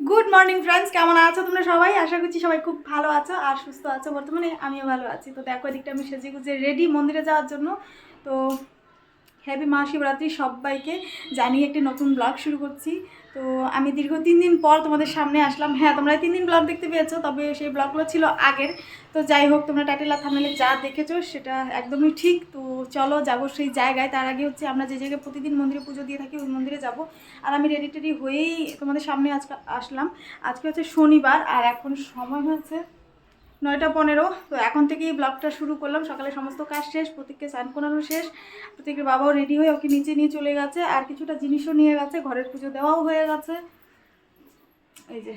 Good morning friends কেমন আছো তোমরা সবাই? আশা করছি সবাই খুব ভালো আছো আর সুস্থ আছো। বর্তমানে আমিও ভালো আছি। তো দেখো, এদিকটা আমি সেজে গুজে রেডি মন্দিরে যাওয়ার জন্য। তো হ্যাপি মহাশিবরাত্রি সবাইকে। জানিয়ে একটি নতুন ব্লগ শুরু করছি। তো আমি দীর্ঘ তিন দিন পর তোমাদের সামনে আসলাম। হ্যাঁ তোমরা তিন দিন ব্লগ দেখতে পেয়েছ, তবে সেই ব্লগগুলো ছিল আগের। তো যাই হোক, তোমরা টাইটেল আর থামেলে যা দেখেছ, সেটা একদমই ঠিক। তো চলো যাব সেই জায়গায়। তার আগে হচ্ছে আমরা যে জায়গায় প্রতিদিন মন্দিরে পুজো দিয়ে থাকি, ওই মন্দিরে যাব। আর আমি রেডি টেডি হয়েই তোমাদের সামনে আজকে আসলাম। আজকে হচ্ছে শনিবার, আর এখন সময় হচ্ছে নয়টা পনেরো। তো এখন থেকেই ব্লগটা শুরু করলাম। সকালে সমস্ত কাজ শেষ, প্রতীককে স্নান করানো শেষ। প্রতীকের বাবাও রেডি হয়ে ওকে নিচে নিয়ে চলে গেছে। আর কিছুটা জিনিসও নিয়ে গেছে। ঘরের পুজো দেওয়াও হয়ে গেছে। এই যে।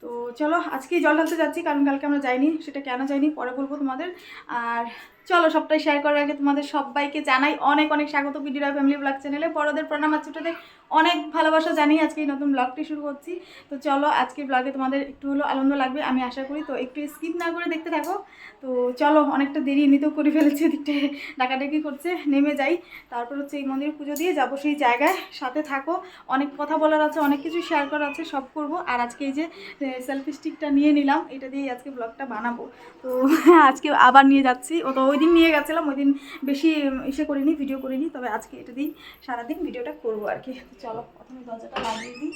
তো চলো, আজকেই জল ঢালতে যাচ্ছি, কারণ কালকে আমরা যাইনি। সেটা কেন যাইনি, পরে বলব তোমাদের। আর চলো সবটাই শেয়ার করার আগে তোমাদের সবাইকে জানাই অনেক অনেক স্বাগত বিডিরা ফ্যামিলি ব্লগ চ্যানেলে বড়দের প্রণাম আর ছোটোদের অনেক ভালোবাসা জানিয়ে আজকে এই নতুন ব্লগটি শুরু করছি। তো চলো আজকে ব্লগে তোমাদের একটু হলো আনন্দ লাগবে, আমি আশা করি। তো একটু স্কিপ না করে দেখতে থাকো। তো চলো অনেকটা দেরি এমনিতেও করে ফেলেছে দিকটা ডাকাডাকি করছে, নেমে যাই। তারপর হচ্ছে এই মন্দিরে পুজো দিয়ে যাব সেই জায়গায়। সাথে থাকো, অনেক কথা বলার আছে, অনেক কিছু শেয়ার করার আছে, সব করব। আর আজকে এই যে সেলফি স্টিকটা নিয়ে নিলাম, এটা দিয়েই আজকে ব্লগটা বানাবো। তো আজকে আবার নিয়ে যাচ্ছি, ও তো দিন নিয়ে গেছিলাম ওই দিন বেশি ইসে করিনি ভিডিও করিনি, তবে আজকে এটা দিই, সারাদিন ভিডিওটা করব আর কি। চলো, প্রথমে দরজাটা লাগিয়ে দিই।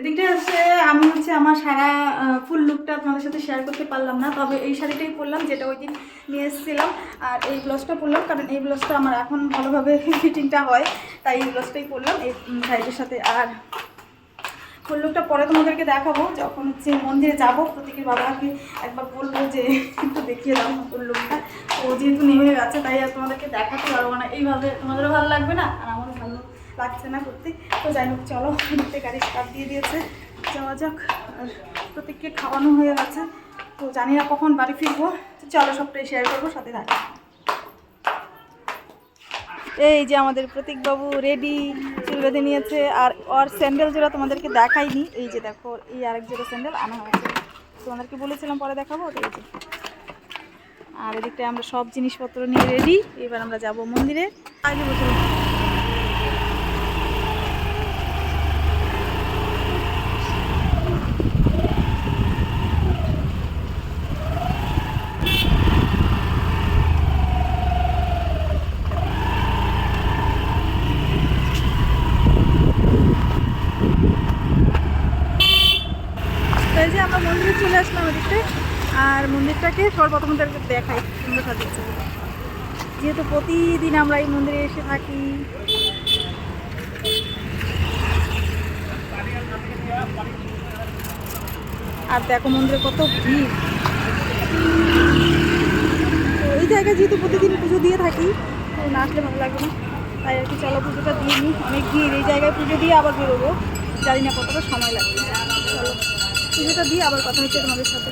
এদিকটা হচ্ছে আমি হচ্ছে আমার সারা ফুল লুকটা আপনাদের সাথে শেয়ার করতে পারলাম না। তবে এই শাড়িটাই পরলাম, যেটা ওই দিন নিয়ে এসেছিলাম। আর এই ব্লাউজটা পরলাম, কারণ এই ব্লাউজটা আমার এখন ভালোভাবে ফিটিংটা হয়, তাই এই ব্লাউজটাই পরলাম এই শাড়িটার সাথে। আর ফুল লুকটা পরে তোমাদেরকে দেখাবো, যখন হচ্ছে মন্দিরে যাব, প্রতীকের বাবাকে একবার বলব যে, একটু দেখিয়ে দাও ফুল লুকটা ও যেহেতু নেমে গেছে, তাই আর তোমাদেরকে দেখাতে পারব না। এইভাবে তোমাদেরও ভালো লাগবে না? আর লাগছে না করতে। তো যাই হোক, চলো ঘুরতে গাড়ি স্টার্ট দিয়ে দিয়েছে। যাওয়া যাক, আর প্রত্যেককে খাওয়ানো হয়ে গেছে। তো জানি না কখন বাড়ি ফিরবো। চলো, সবটাই শেয়ার করব, সাথে থাকি। এই যে আমাদের প্রতীকবাবু রেডি চুল বেঁধে নিয়েছে। আর ওর স্যান্ডেল জোড়া তোমাদেরকে দেখাইনি, এই যে দেখো, এই আরেক জোড়া স্যান্ডেল আনা হয়েছে। তোমাদেরকে বলেছিলাম পরে দেখাবো, তো এই যে। আর এদিকটায় আমরা সব জিনিসপত্র নিয়ে রেডি এবার আমরা যাব মন্দিরে। আগে বসে তো এই যে আমরা মন্দিরে চলে আসলাম ওদিকতে আর মন্দিরটাকে সর্বপ্রথম দেখাই সুন্দর সাজিয়েছে যেহেতু প্রতিদিন আমরা এই মন্দিরে এসে থাকি। আর দেখো মন্দিরে কত ভিড়। এই জায়গায় যেহেতু প্রতিদিন পুজো দিয়ে থাকি, তো না আসলে ভালো লাগবে না। তাই আর কি চলো পুজোটা দিয়ে নিই। অনেক ভিড় এই জায়গায় পুজো দিয়ে আবার বেরোবো। জানি না কতটা সময় লাগবে। চলো। সুবিধা দিয়ে আবার কথা হচ্ছে তোমাদের সাথে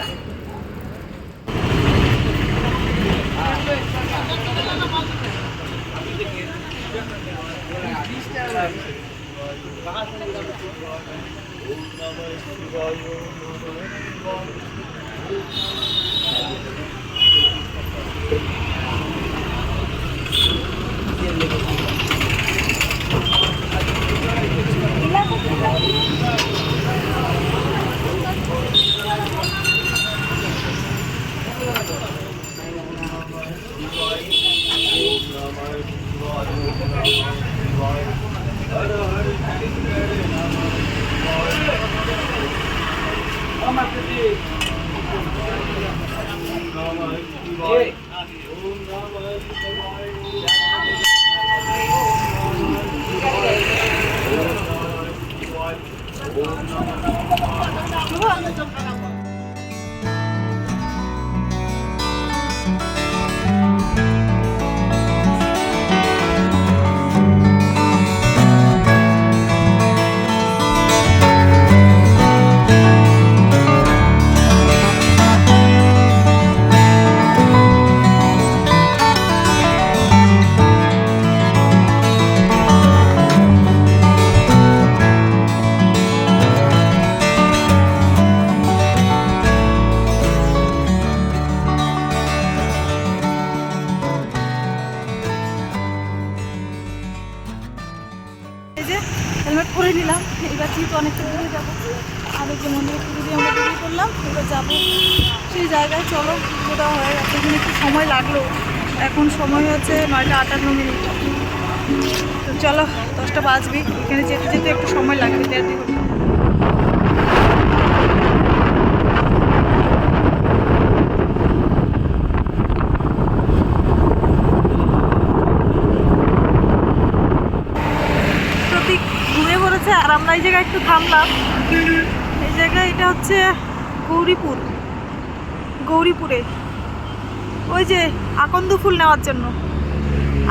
Thank you. সময় হচ্ছে নয়টা আটান্ন মিনিট। তো চলো, দশটা বাজবে। এখানে যেতে যেতে একটু সময় লাগবে দেড় দুই ঘণ্টা আর আমরা এই জায়গায় একটু থামলাম। এই জায়গায় এটা হচ্ছে গৌরীপুর। গৌরীপুরে। ওই যে আকন্দ ফুল নেওয়ার জন্য।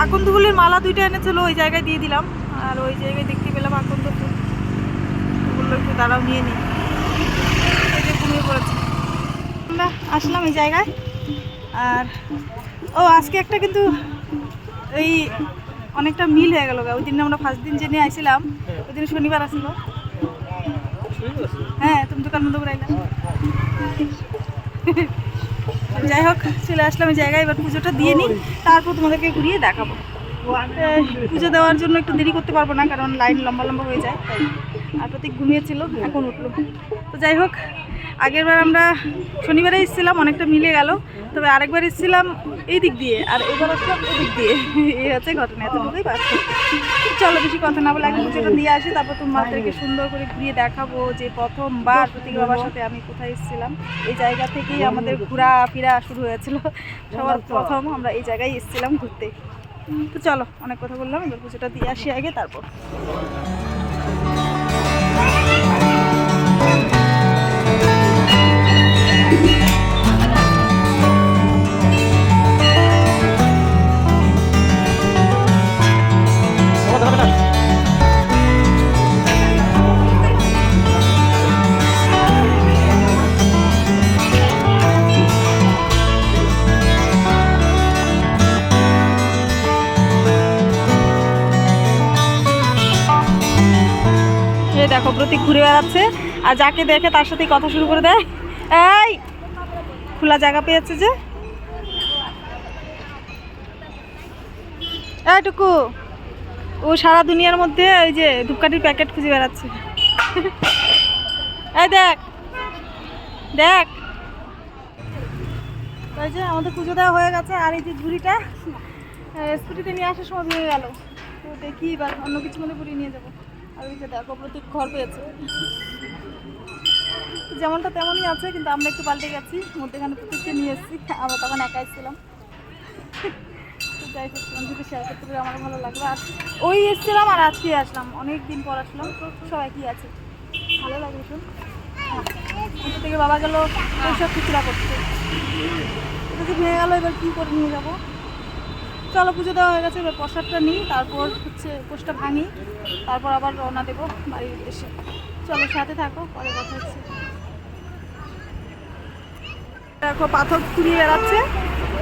আকন্দ ফুলের মালা দুইটা এনেছিল ওই জায়গায় দিয়ে দিলাম। আর ওই জায়গায় দেখতে পেলাম আকন্দ ফুল। বলল একটু দাঁড়াও নিয়ে নিই এই যে ঘুমিয়ে পড়েছে। আমরা আসলাম এই জায়গায়। আর ও আজকে একটা কিন্তু এই অনেকটা মিল হয়ে গেল ওই দিন আমরা ফার্স্ট দিন যে নিয়ে আইছিলাম ওই দিন শনিবার আসছিল হ্যাঁ তুমি দোকান বন্ধ করে আইলাম যাই হোক, চলে আসলাম জায়গায়, এবার পুজোটা দিয়ে নিই, তারপর তোমাদেরকে ঘুরিয়ে দেখাবো। পুজো দেওয়ার জন্য একটু দেরি করতে পারব না, কারণ লাইন লম্বা লম্বা হয়ে যায় আর প্রতীক ঘুমিয়েছিল, এখন উঠল। তো যাই হোক আগেরবার আমরা শনিবারে এসেছিলাম, অনেকটা মিলে গেল। তবে আরেকবার এসেছিলাম এই দিক দিয়ে, আর এবার আসলাম এই দিক দিয়ে। এই হচ্ছে ঘটনা, এতটুকুই পাচ্ছি চলো বেশি কথা না বলে আগে পুজোটা দিয়ে আসি, তারপর তোমাদেরকে সুন্দর করে ঘুরিয়ে দেখাবো যে প্রথমবার প্রতীক বাবার সাথে আমি কোথায় এসেছিলাম। এই জায়গা থেকেই আমাদের ঘোরা ফেরা শুরু হয়েছিল। সবার প্রথম আমরা এই জায়গায় এসেছিলাম ঘুরতে। তো চলো, অনেক কথা বললাম, এবার পুজোটা দিয়ে আসি আগে, তারপর। দেখো প্রতীক ঘুরে বেড়াচ্ছে। আর যাকে দেখে তার সাথে কথা শুরু করে দেয়। এই, খোলা জায়গা পেয়েছে যে। এইটুকু ও সারা দুনিয়ার মধ্যে ওই যে ধূপকাঠির প্যাকেট খুঁজে বেড়াচ্ছে। এই দেখ দেখ। ওই যে আমাদের পুজো দেওয়া হয়ে গেছে, আর এই যে ঘুড়িটা স্কুটিতে নিয়ে আসার সময় ভেঙে গেল। তো দেখি এবার অন্য কিছু মধ্যে পুড়িয়ে নিয়ে যাব। আর ওই যে দেখো, প্রতীক ঘর পেয়েছে যেমনটা তেমনই আছে, কিন্তু আমরা একটু পাল্টে গেছি। মধ্যেখানে প্রতীককে নিয়ে এসেছি। আমরা তখন একাই ছিলাম। যাই হোক বন্ধুকে শেয়ার করতে পেরে আমার ভালো লাগল। আর ওই এসেছিলাম আর আজকে আসলাম। অনেক দিন পর আসলাম। তো সব একই আছে? ভালো লাগে হ্যাঁ। ওখান থেকে বাবা গেল ওইসব খুচরা করতে। এটা যে ভেঙে গেলো, এবার কী করে নিয়ে যাব? চলো পুজো দেওয়া হয়ে গেছে, এবার প্রসাদটা নিই, তারপর হচ্ছে পোষটা ভাঙি, তারপর আবার রওনা দেবো বাড়ির উদ্দেশ্যে। চলো সাথে থাকো, পরে কথা হচ্ছে। দেখো, পাথর কুড়িয়ে বেড়াচ্ছে,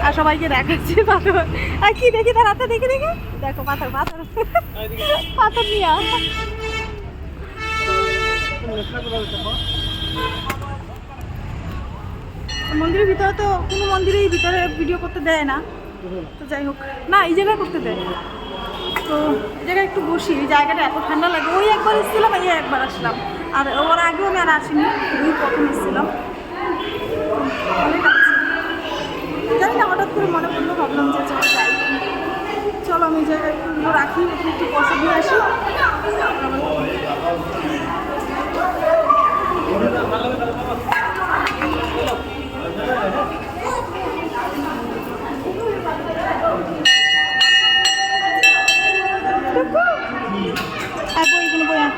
আর সবাইকে দেখাচ্ছে পাথর। আর কি, দেখি তার হাতে দেখি দেখি। দেখো, পাথর পাথর। পাথর নিয়ে। মন্দিরের ভিতরে তো কোনো মন্দিরেই ভিতরে ভিডিও করতে দেয় না। তো যাই হোক। না, এই জায়গায় করতে দেয় তো এই জায়গায় একটু বসি, এই জায়গাটা এত ঠান্ডা লাগে। ওই একবার এসেছিলাম, এই একবার আসলাম। আর ওর আগেও আমি আর আসিনি ওই প্রথম এসেছিলাম। অনেক জানি না, হঠাৎ করে মনে পড়ল, ভাবলাম যে চলো যাই। চলো, আমি জায়গায় একটু রাখি একটু পয়সা দিয়ে আসি। আর বই এখানে বই আন।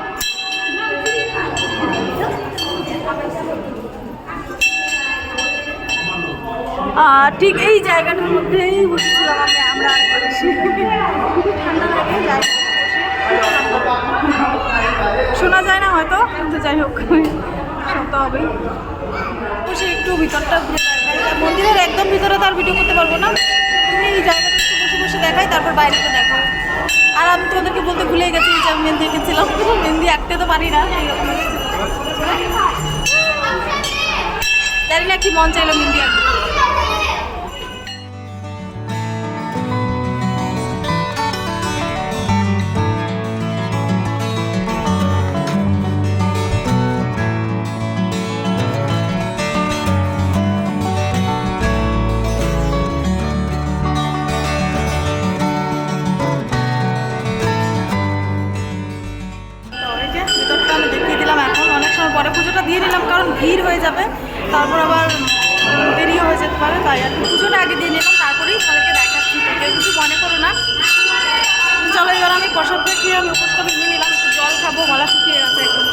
আহ, ঠিক এই জায়গাটার মধ্যেই বসেছিলাম আমি, আমরা ঠান্ডা লাগে শোনা যায় না হয়তো, কিন্তু যাই হোক শুনতে হবেই বসে একটু ভিতরটা মন্দিরের একদম ভিতরে তো আর ভিডিও করতে পারব না। এই জায়গাটা একটু বসে বসে দেখাই, তারপর বাইরেটা দেখাও। আর আমি তোমাদেরকে বলতে ভুলে গেছি যে আমি মেহেন্দি এঁকেছিলাম। মেহেন্দি আঁকতে তো পারি না। জানি না কি মন চাইলো মেহেন্দি আঁকতে। ভিড় হয়ে যাবে, তারপর আবার দেরিও হয়ে যেতে পারে, তাই আর পুজোটা আগে দিয়ে নিলাম, তারপরেই তাদেরকে দেখাচ্ছি। কেউ কিছু মনে করো না। চলো, এবার আমি প্রসাদটা খেয়ে আমি উপোসটা ভেঙে নিলাম, একটু জল খাব গলা শুকিয়ে গেছে এখন।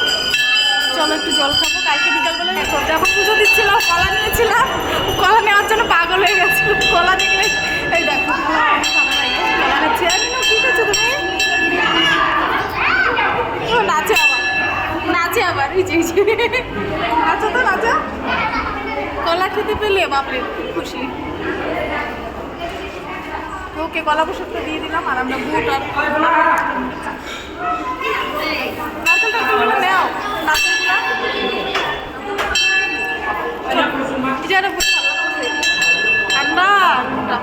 চলো, একটু জল খাব, কালকে বিকালবেলা যখন পুজো দিচ্ছিলাম, কলা নিয়েছিলাম। কলা নেওয়ার জন্য পাগল হয়ে গেছিল কলা দেখলে, এই দেখো, কলা খাচ্ছি আর কি করছ তুমি ও নাচে আবার নাচে আবার এই যে নাচো তো, নাচো। কলা খেতে পেলে, বাপরে, খুব খুশি। ওকে কলা প্রসাদটা দিয়ে দিলাম, আর আমরা বুট আর নারকেল টারকেলগুলো নেও, নারকেলগুলো। একটা ঠান্ডা।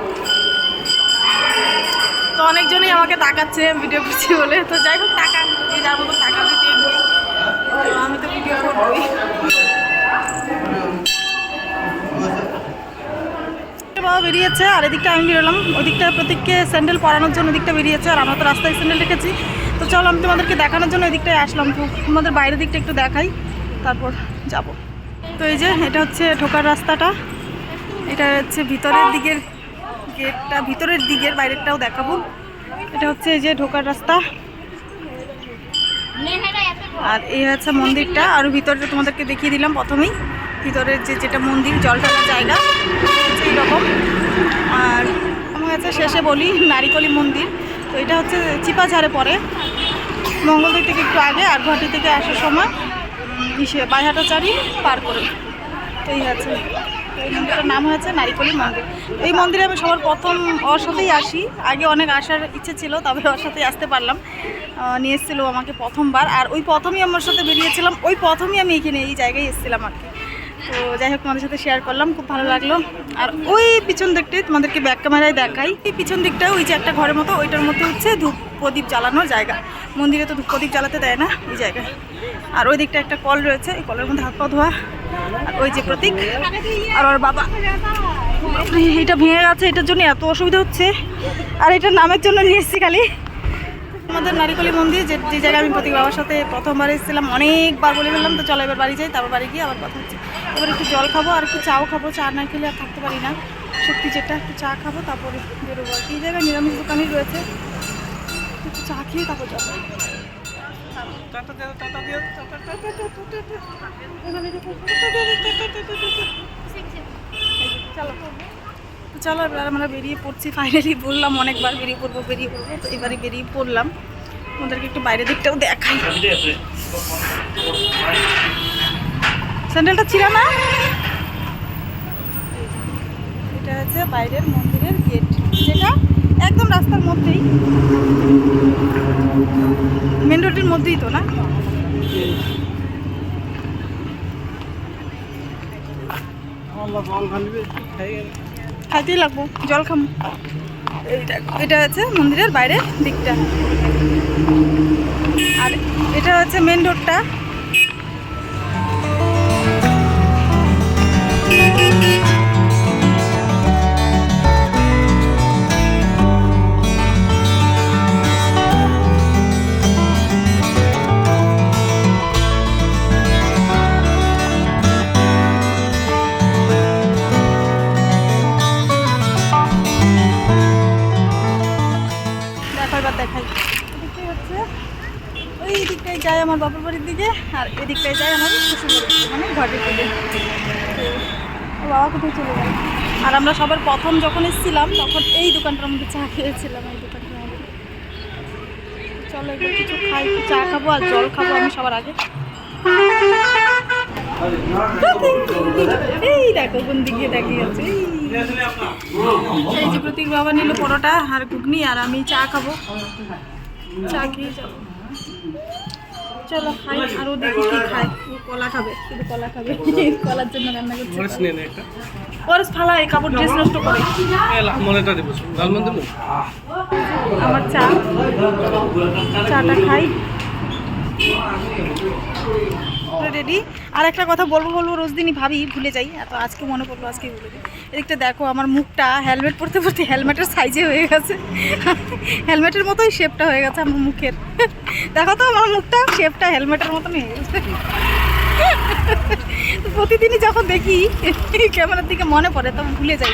তো অনেকজনই আমাকে তাকাচ্ছে ভিডিও করছি বলে। তো যাই হোক, টাকা যার মতো টাকা। বাবা বেরিয়েছে, আর এদিকটা আমি বেরোলাম। ওদিকটা প্রতীককে স্যান্ডেল পরানোর জন্য ওদিকটা বেরিয়েছে, আর আমরা তো রাস্তায় স্যান্ডেল রেখেছি। তো চলো, আমি তোমাদেরকে দেখানোর জন্য এদিকটায় আসলাম। তোমাদের বাইরের দিকটা একটু দেখাই, তারপর যাব। তো এই যে, এটা হচ্ছে ঢোকার রাস্তাটা। এটা হচ্ছে ভিতরের দিকের গেটটা, ভিতরের দিকের বাইরেরটাও দেখাবো। এটা হচ্ছে এই যে ঢোকার রাস্তা। আর এই হচ্ছে মন্দিরটা। আর ভিতরে তোমাদেরকে দেখিয়ে দিলাম প্রথমেই। ভিতরের যে যেটা মন্দির, জল ঢালার জায়গা, সেই রকম। আর হচ্ছে শেষে বলি, নারিকলি মন্দির। তো এটা হচ্ছে চিপাঝাড়ে পড়ে। মঙ্গলদৈ থেকে একটু আগে, আর গুয়াহাটি থেকে আসার সময় ইসে বাইহাটাচারি পার করে। তো এই আছে এই মন্দিরটার নাম হয়েছে নারিকলি মন্দির। এই মন্দিরে আমি সবার প্রথম ওর সাথেই আসি। আগে অনেক আসার ইচ্ছে ছিল, তবে ওর সাথেই আসতে পারলাম। নিয়ে এসেছিল আমাকে প্রথমবার। আর ওই প্রথমই আমার সাথে বেরিয়েছিলাম, ওই প্রথমই আমি এখানে এই জায়গায় এসেছিলাম আর কি। তো যাই হোক, তোমাদের সাথে শেয়ার করলাম, খুব ভালো লাগল। আর ওই পিছন দিকটাই তোমাদেরকে ব্যাক ক্যামেরায় দেখাই। এই পিছন দিকটা ওই যে একটা ঘরের মতো, ওইটার মধ্যে হচ্ছে ধূপ প্রদীপ জ্বালানোর জায়গা। মন্দিরে তো ধূপ প্রদীপ জ্বালাতে দেয় না এই জায়গায়। আর ওই দিকটা একটা কল রয়েছে, এই কলের মধ্যে হাত পা ধোয়া। আর ওই যে প্রতীক, আর ওর বাবা। এটা ভেঙে গেছে, এটার জন্য এত অসুবিধা হচ্ছে। আর এটার নামের জন্য নিয়ে এসেছি খালি। আমাদের নারিকলি মন্দির, যে জায়গায় আমি প্রতীক বাবার সাথে প্রথমবার এসেছিলাম, অনেকবার বলে ফেললাম তো চলো এবার বাড়ি যাই, তারপর বাড়ি গিয়ে আবার কথা হচ্ছে। এবার একটু জল খাব আর একটু চাও খাব, চা না খেলে আর থাকতে পারি না। সত্যি যেটা, একটু চা খাব, তারপরে বেরোবো আর কি। জায়গায় নিরামিষ দোকানই রয়েছে। একটু চা খেয়ে তারপর যাব চলো। চলো এবার আমরা বেরিয়ে পড়ছি। ফাইনালি বললাম অনেকবার বেরিয়ে পড়ব বেরিয়ে পড়ব। তো এবারে বেরিয়ে পড়লাম। ওদেরকে একটু বাইরের দিকটাও দেখাই। স্যান্ডেলটা ছিল না? এটা হচ্ছে বাইরের মন্দিরের গেট, যেটা একদম রাস্তার মধ্যেই। মেন রোডের মধ্যেই তো না? খাইতেই লাগবো, জল খাম এইটা এটা হচ্ছে মন্দিরের বাইরের দিকটা। আর এটা হচ্ছে মেন রোডটা যায় আমার বাবার বাড়ির দিকে, আর এদিকটায় যায় আমার শ্বশুর মানে ঘরের দিকে। বাবা কোথায় চলে গেল? আর আমরা সবার প্রথম যখন এসেছিলাম, তখন এই দোকানটার মধ্যে চা খেয়েছিলাম, এই দোকানটার মধ্যে। চলো কিছু খাই চা খাব আর জল খাব আমি সবার আগে। এই দেখো, কোন দিকে তাকিয়ে আছে। এই যে প্রতীক বাবা নিল পরোটা আর ঘুগনি, আর আমি চা খাব। চা খেয়ে যাব। চলো খাই আরও দেখি কি খায়? কলা খাবে। শুধু কলা খাবে। কলার জন্য রান্না করছে মরিচ নিয়ে নে একটা। পরে ফালাই কাপড় ড্রেস নষ্ট করে। মনেটা দিব ডালমন দেবো? আমার চা। চাটা খাই। রেডি আর একটা কথা বলব বলব, রোজ দিনই ভাবি, ভুলে যাই। এত আজকে মনে পড়ল, আজকে ভুলে যাই। এদিকটা দেখো, আমার মুখটা হেলমেট পরতে পরতে হেলমেটের সাইজে হয়ে গেছে। হেলমেটের মতোই শেপটা হয়ে গেছে আমার মুখের। দেখো তো, আমার মুখটা শেপটা হেলমেটের মতন হয়ে গেছে। প্রতিদিনই যখন দেখি ক্যামেরার দিকে মনে পড়ে, তখন ভুলে যাই।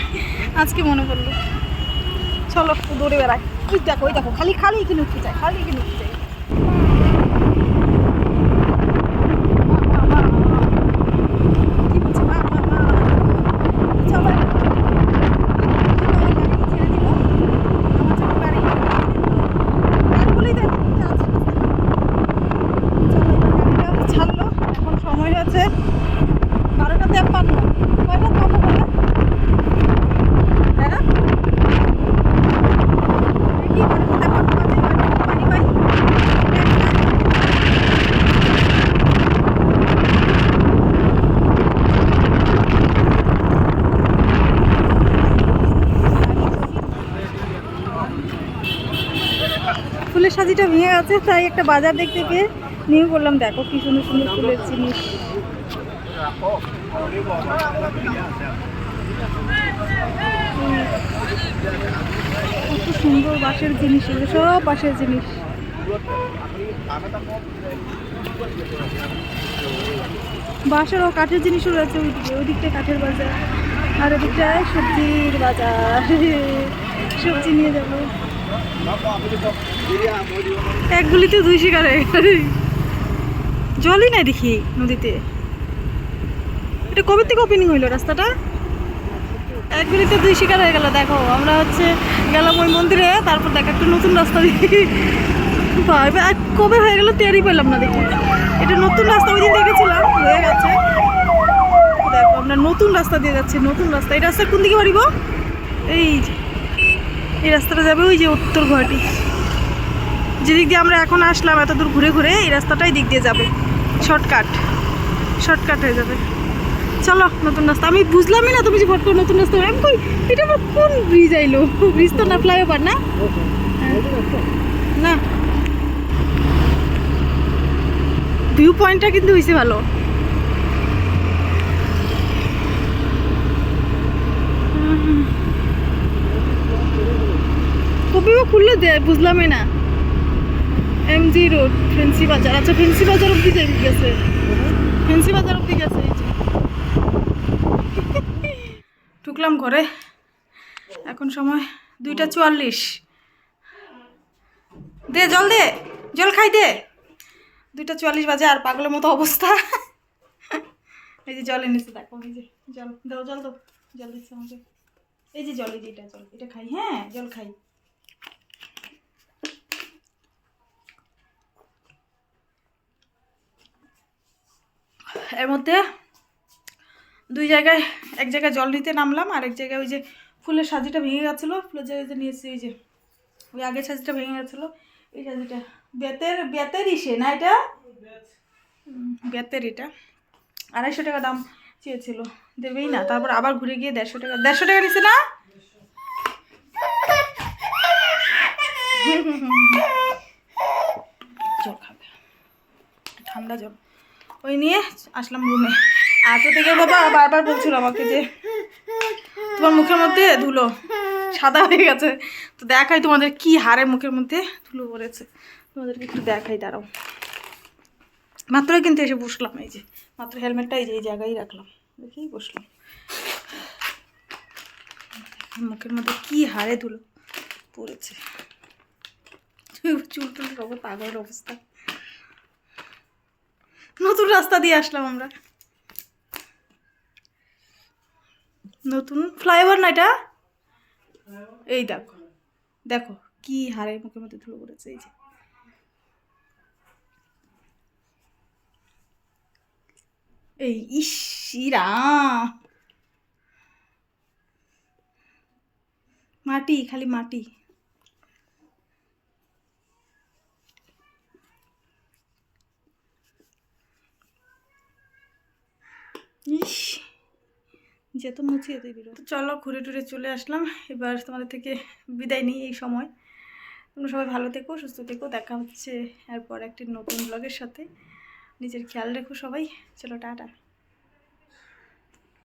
আজকে মনে পড়ল। চলো দৌড়ে বেড়াই। ওই দেখো ওই দেখো, খালি খালি এখানে উঠতে চাই খালি এখানে উঠতে চাই কি বলছে মা মা মা চলো ছেড়ে দিল আমার ছোট গাড়ি গাড়িগুলোই তো এত দূরে আছে চলো এবার গাড়িটা ছাড়লো এখন সময় হচ্ছে বারোটা তেপ্পান্ন কয়টা পাবো বলে হ্যাঁ কি বারোটা তেপ্পান্ন বাজে পানি পাই ফুলের গেছে তাই একটা বাজার দেখতে গিয়ে নিয়ে করলাম দেখো কি সুন্দর সুন্দর ফুলের জিনিস। কত সুন্দর বাঁশের জিনিস এগুলো, সব বাঁশের জিনিস। বাঁশের ও কাঠের জিনিসও রয়েছে ওইদিকে ওইদিকটা কাঠের বাজার, আর এদিকটায় সবজির বাজার। সবজি নিয়ে যাব। এক গুলিতে দুই শিকার হয়ে। জলই নাই দেখি নদীতে। এটা কবে থেকে ওপেনিং হইল রাস্তাটা? এক গুলিতে দুই শিকার হয়ে গেল, দেখো। আমরা হচ্ছে গেলাম ওই মন্দিরে, তারপর দেখো একটা নতুন রাস্তা আর কবে হয়ে গেল টেরই পেলাম না দেখি। এটা নতুন রাস্তা, ওই দিন দেখেছিলাম, হয়ে গেছে। দেখো, আমরা নতুন রাস্তা দিয়ে যাচ্ছি, নতুন রাস্তা। এই রাস্তা কোন দিকে বাড়িব এই। এই রাস্তাটা যাবে ওই যে উত্তর গুয়াহাটি। যেদিক দিয়ে আমরা এখন আসলাম, এত দূর ঘুরে ঘুরে এই রাস্তাটাই দিক দিয়ে যাবে। শর্টকাট। শর্টকাট হয়ে যাবে। চলো, নতুন রাস্তা। আমি বুঝলামই না তুমি যে ফট করে নতুন রাস্তা আমি কই, এটা আবার কোন ব্রিজ আইলো? ব্রিজ তো না ফ্লাইওভার না। না। ভিউ পয়েন্টটা কিন্তু হয়েছে ভালো। বা খুললে দেয় বুঝলামই না। এম জি রোড ফেন্সি বাজার আচ্ছা ফেন্সি বাজার অব্দি গেছে? ফেন্সি বাজার অব্দি গেছে। ঢুকলাম ঘরে। এখন সময় দুইটা চুয়াল্লিশ। দে, জল দে, জল খাই দে। দুইটা চুয়াল্লিশ বাজে আর পাগলের মতো অবস্থা। এই যে জল এনেছে, দেখো, এই যে জল। দাও জল দাও। জল দিচ্ছে আমাকে। এই যে জল, এই যে এটা জল। এটা খাই হ্যাঁ জল খাই। এর মধ্যে দুই জায়গায়, এক জায়গায় জল নিতে নামলাম আর এক জায়গায় ওই যে ফুলের সাজিটা ভেঙে গেছিল। ফুলের জায়গায় নিয়েছি ওই যে, ওই আগের সাজিটা ভেঙে গেছিল। এই সাজিটা, বেতের বেতের ইসে না এটা? বেতের এটা। আড়াইশো টাকা দাম চেয়েছিল, দেবেই না। তারপর আবার ঘুরে গিয়ে দেড়শো টাকা দেড়শো টাকা নিছে না? খাবে, ঠান্ডা জল। ওই নিয়ে আসলাম রুমে আর থেকে বাবা বারবার বলছিল আমাকে যে, তোমার মুখের মধ্যে ধুলো সাদা হয়ে গেছে। তো দেখাই তোমাদের কি হারে মুখের মধ্যে ধুলো পড়েছে। তোমাদেরকে একটু দেখাই, দাঁড়াও। মাত্রই কিন্তু এসে বসলাম, এই যে, মাত্র হেলমেটটা এই যে, এই জায়গায় রাখলাম। দেখেই বসলাম। মুখের মধ্যে কি হারে ধুলো পড়েছে। চুল সব পাগলের অবস্থা। নতুন রাস্তা দিয়ে আসলাম আমরা। নতুন ফ্লাইওভার না এটা? এই দেখো দেখো কি হারে মুখের মধ্যে ধুলো পড়েছে, এই যে। এই ইসিরা মাটি, খালি মাটি। ইস যেত মুছি এতই তো চলো ঘুরে টুরে চলে আসলাম। এবার তোমাদের থেকে বিদায় নিই এই সময়। তোমরা সবাই ভালো থেকো, সুস্থ থেকো। দেখা হচ্ছে এরপর একটি নতুন ব্লগের সাথে। নিজের খেয়াল রেখো সবাই। চলো, টাটা।